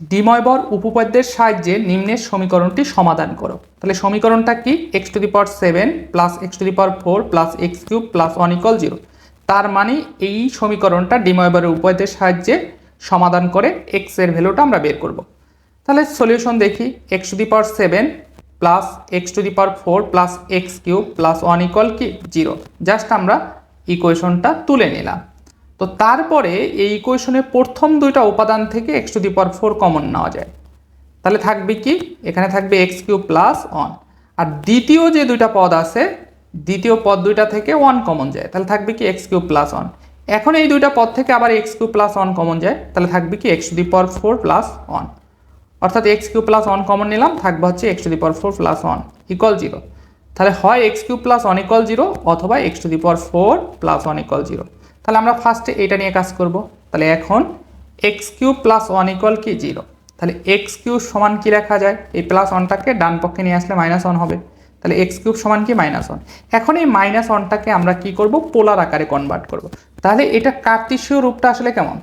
ডিময়বর উপপাদ্যের সাহায্যে নিম্নের সমীকরণটি সমাধান করো। তাহলে সমীকরণটা কি? X to the power seven plus x to the power four plus x cube plus one equal zero তার মানে এই সমীকরণটা ডিময়বরের উপপাদ্যের সাহায্যে সমাধান করে এক্সের ভ্যালুটা আমরা বের করব। তাহলে সলিউশন দেখি। X to the power seven plus x to the power four plus x cube plus one equal কি? জিরো জাস্ট আমরা ইকুয়েশনটা তুলে নিলাম। তো তারপরে এই ইকুয়েশনের প্রথম দুইটা উপাদান থেকে x to the power four common নেওয়া যায়। তাহলে থাকবে কি? এখানে থাকবে এক্স কিউব প্লাস ওয়ান আর দ্বিতীয় যে দুইটা পদ আছে, দ্বিতীয় পদ দুইটা থেকে ওয়ান কমন যায়। তাহলে থাকবে কি এক্স কিউব প্লাস ওয়ান এখন এই দুইটা পদ থেকে আবার x cube plus one common যায়। তাহলে থাকবে কি x to the power four plus one অর্থাৎ x cube plus one common নিলাম, থাকবে হচ্ছে x to the power four plus one equal zero তাহলে হয় x cube plus one equal zero অথবা x to the power four plus one equal zero তাহলে আমরা ফার্স্টে এটা নিয়ে কাজ করব। তাহলে এখন x cube plus one equal কি? জিরো তাহলে এক্স কিউব সমান কি লেখা যায়? এই প্লাস ওয়ানটাকে ডান পক্ষে নিয়ে আসলে মাইনাস ওয়ান হবে। তাহলে এক্স কিউব সমান কি? মাইনাস ওয়ান এখন এই মাইনাস ওয়ানটাকে আমরা কি করব? পোলার আকারে কনভার্ট করব। তাহলে এটা কার্তিসীয় রূপটা আসলে কেমন?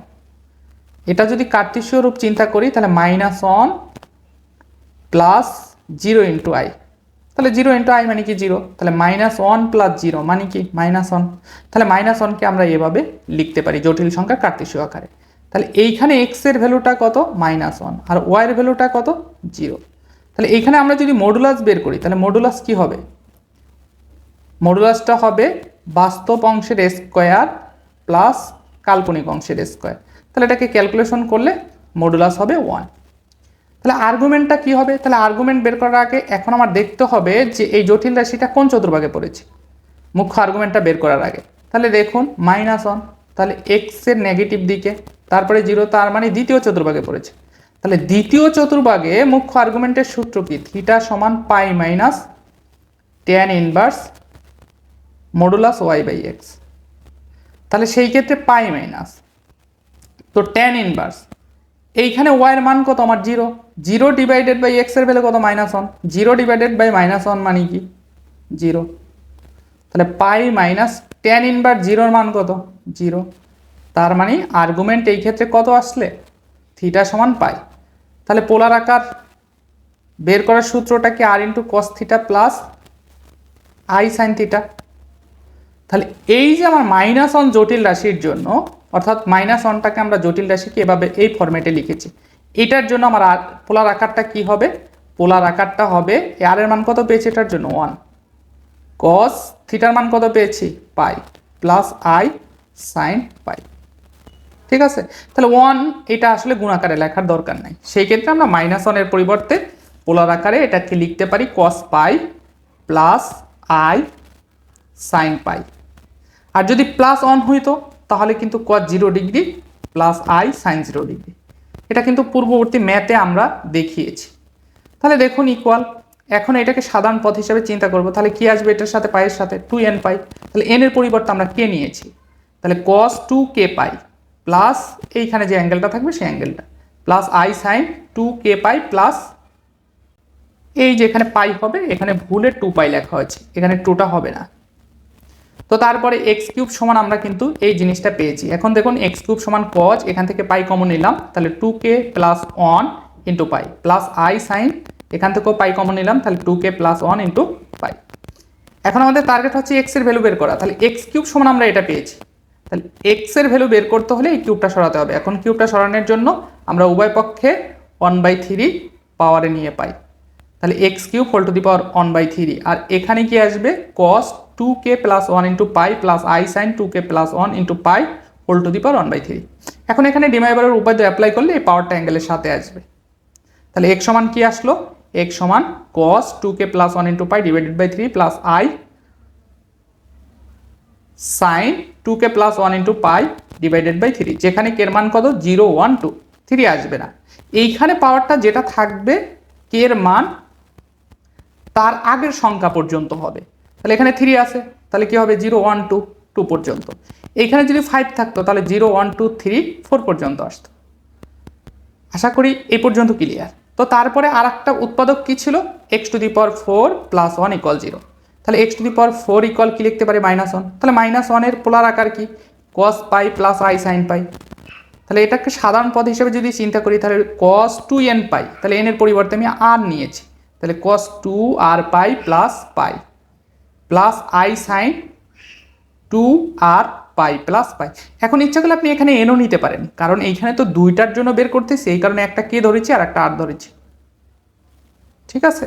এটা যদি কার্তিসীয় রূপ চিন্তা করি, তাহলে minus one plus zero into i তাহলে জিরো ইন্টু আই মানে কি জিরো তাহলে মাইনাস ওয়ান প্লাস জিরো মানে কি? মাইনাস ওয়ান তাহলে মাইনাস ওয়ানকে আমরা এভাবে লিখতে পারি জটিল সংখ্যা কার্তিসীয় আকারে। তাহলে এইখানে এক্সের ভ্যালুটা কত? মাইনাস ওয়ান আর ওয়াই এর ভ্যালুটা কত? জিরো তাহলে এইখানে আমরা যদি মডুলাস বের করি, তাহলে মডুলাস কি হবে? মডুলাসটা হবে বাস্তব অংশের স্কোয়ার প্লাস কাল্পনিক অংশের স্কোয়ার তাহলে এটাকে ক্যালকুলেশন করলে মডুলাস হবে ওয়ান তাহলে আর্গুমেন্টটা কি হবে? তাহলে আর্গুমেন্ট বের করার আগে এখন আমার দেখতে হবে যে এই জটিল রাশিটা কোন চতুর্ভাগে পড়েছে। মুখ্য আর্গুমেন্টটা বের করার আগে। তাহলে দেখুন মাইনাস ওয়ান তাহলে এক্সের নেগেটিভ দিকে, তারপরে জিরো তার মানে দ্বিতীয় চতুর্ভাগে পড়েছে। তাহলে দ্বিতীয় চতুর্ভাগে মুখ্য আর্গুমেন্টের সূত্র কি? থিটা সমান pi minus tan inverse modulus y by x তাহলে সেই ক্ষেত্রে পাই মাইনাস তো টেন ইনভার্স এইখানে ওয়াইয়ের মান কত আমার জিরো জিরো ডিভাইডেড বাই এক্সের ভ্যালু কত? Minus one zero divided by minus one মানে কি? জিরো তাহলে পাই মাইনাস টেন ইনভার জিরোর মান কত? জিরো তার মানে আর্গুমেন্ট এই ক্ষেত্রে কত আসলে? থিটা সমান পাই তাহলে পোলার আকার বের করার সূত্রটা কি? R into cos theta plus i sine theta তাহলে এই যে আমার মাইনাস ওয়ান জটিল রাশির জন্য অর্থাৎ মাইনাস ওয়ানটাকে আমরা জটিল রাশিকে এভাবে এই ফরম্যাটে লিখেছি। এটার জন্য আমার পোলার আকারটা কি হবে? পোলার আকারটা হবে আর এর মান কত পেয়েছি এটার জন্য? ওয়ান কস থিটার মান কত পেয়েছি? Pi plus i sine pi ঠিক আছে? তাহলে ওয়ান এটা আসলে গুণাকারে লেখার দরকার নাই। সেই ক্ষেত্রে আমরা মাইনাস ওয়ানের পরিবর্তে পোলার আকারে এটাকে লিখতে পারি cos pi plus i sine pi আর যদি প্লাস অন হইতো তাহলে কিন্তু cos zero degree plus i sine zero degree এটা কিন্তু পূর্ববর্তী ম্যাথে আমরা দেখিয়েছি। তাহলে দেখুন ইকুয়াল এখন এটাকে সাধারণ পথ হিসাবে চিন্তা করব। তাহলে কি আসবে এটার সাথে পাইয়ের সাথে? Two n pi. তাহলে এন এর পরিবর্তে আমরা কে নিয়েছি? তাহলে cos two k pi plus এইখানে যে অ্যাঙ্গেলটা থাকবে সেই অ্যাঙ্গেলটা plus i sine two k pi plus এই যে এখানে পাই হবে, এখানে ভুলে টু পাই লেখা হয়েছে। এখানে টুটা হবে না। তো তারপরে এক্স কিউব সমান আমরা কিন্তু এই জিনিসটা পেয়েছি। এখন দেখুন এক্স কিউব সমান কজ এখান থেকে পাই কমন নিলাম, তাহলে two k plus one into pi plus i sine এখান থেকেও পাই কমন নিলাম, তাহলে two k plus one into pi এখন আমাদের টার্গেট হচ্ছে এক্সের ভ্যালু বের করা, তাহলে এক্স কিউব সমান আমরা এটা পেয়েছি। তাহলে এক্সের ভ্যালু বের করতে হলে এই কিউবটা সরাতে হবে। এখন কিউবটা সরানোর জন্য আমরা উভয় পক্ষে ওয়ান বাই থ্রি পাওয়ারে নিয়ে পাই। তাহলে x cube whole to the power one by three আর এখানে কি আসবে? Cos two k plus one into pi plus i sine two k plus one into pi whole to the power one by three এখন এখানে ডিমাইবারের উপায় apply করলে এই পাওয়ারটা অ্যাঙ্গেলের সাথে আসবে। তাহলে এক সমান কি আসলো? এক সমান cos two k plus one into pi divided by three plus i sine two k plus one into pi divided by three যেখানে কের মান কত? জিরো ওয়ান টু থ্রি আসবে না। এইখানে পাওয়ারটা যেটা থাকবে কের মান তার আগের সংখ্যা পর্যন্ত হবে। তাহলে এখানে থ্রি আছে, তাহলে কি হবে জিরো ওয়ান টু টু পর্যন্ত। এইখানে যদি ফাইভ থাকতো, তাহলে zero one two three four পর্যন্ত আসতো। আশা করি এই পর্যন্ত ক্লিয়ার তো তারপরে আর একটা উৎপাদক কী ছিল? X to the power four plus one equal zero তাহলে x to the power four equal কি লিখতে পারি? মাইনাস ওয়ান তাহলে মাইনাস ওয়ানের পোলার আকার কি? Cos pi plus i sine pi তাহলে এটাকে সাধারণ পদ হিসেবে যদি চিন্তা করি, তাহলে কস টু এন পাই তাহলে এনের পরিবর্তে আমি আর নিয়েছি। তাহলে cos two r pi plus pi plus i sine two r pi plus pi এখন ইচ্ছা করলে আপনি এখানে এনও নিতে পারেন, কারণ এইখানে তো দুইটার জন্য বের করতেছি এই কারণে একটা কে ধরেছি আর একটা আর ধরেছি। ঠিক আছে?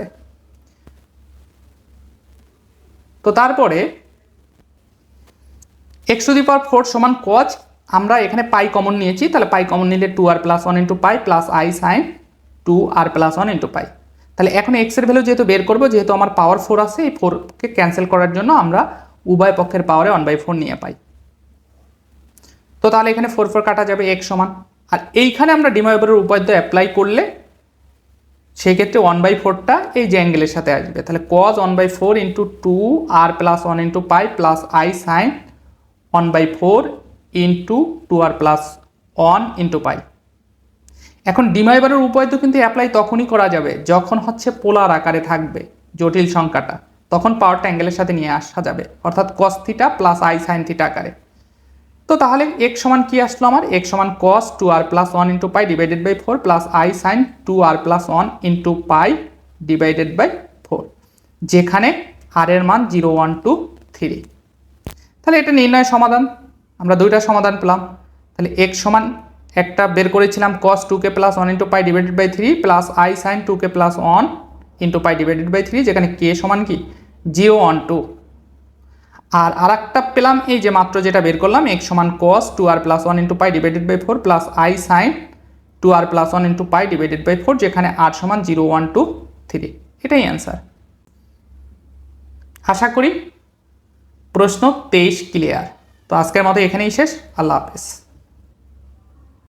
তো তারপরে x to the power four সমান কজ আমরা এখানে পাই কমন নিয়েছি, তাহলে পাই কমন নিলে two r plus one into pi plus i sine two r plus one into pi তাহলে এখন এক্সের ভ্যালু যেহেতু বের করব, যেহেতু আমার পাওয়ার ফোর আছে, এই ফোরকে ক্যান্সেল করার জন্য আমরা উভয় পক্ষের পাওয়ারে ওয়ান বাই ফোর নিয়ে পাই। তো তাহলে এখানে ফোর ফোর কাটা যাবে এক সমান। আর এইখানে আমরা ডিমাইবারের উপাদ্য অ্যাপ্লাই করলে সেই ক্ষেত্রে ওয়ান বাই ফোরটা এই যে অ্যাঙ্গেলের সাথে আসবে। তাহলে cos one by four into two r plus one into pi plus i sine one by four into two r plus one into pi এখন ডিমাইবারের উপায় তো কিন্তু অ্যাপ্লাই তখনই করা যাবে, যখন হচ্ছে পোলার আকারে থাকবে, জটিল সংখ্যাটা। তখন পাওয়ারটা অ্যাঙ্গেলের সাথে নিয়ে আসা যাবে, অর্থাৎ cos theta plus i sine theta আকারে। তো তাহলে এক সমান কি আসলো আমার? এক সমান cos two r plus one into pi divided by four plus i sine two r plus one into pi divided by four যেখানে আর এর মান জিরো ওয়ান টু থ্রি তাহলে এটা নির্ণয় সমাধান, আমরা দুইটা সমাধান পেলাম। তাহলে এক সমান একটা বের করেছিলাম cos two k plus one into pi divided by three plus i sine two k plus one into pi divided by three যেখানে কে সমান কি? জিরো ওয়ান টু আর আরেকটা পেলাম এই যে মাত্র যেটা বের করলাম এক সমান cos two r plus one into pi divided by four plus i sine two r plus one into pi divided by four যেখানে আর সমান জিরো ওয়ান টু থ্রি এটাই অ্যান্সার আশা করি প্রশ্ন তেইশ ক্লিয়ার তো আজকের মতো এখানেই শেষ। আল্লাহ হাফেজ।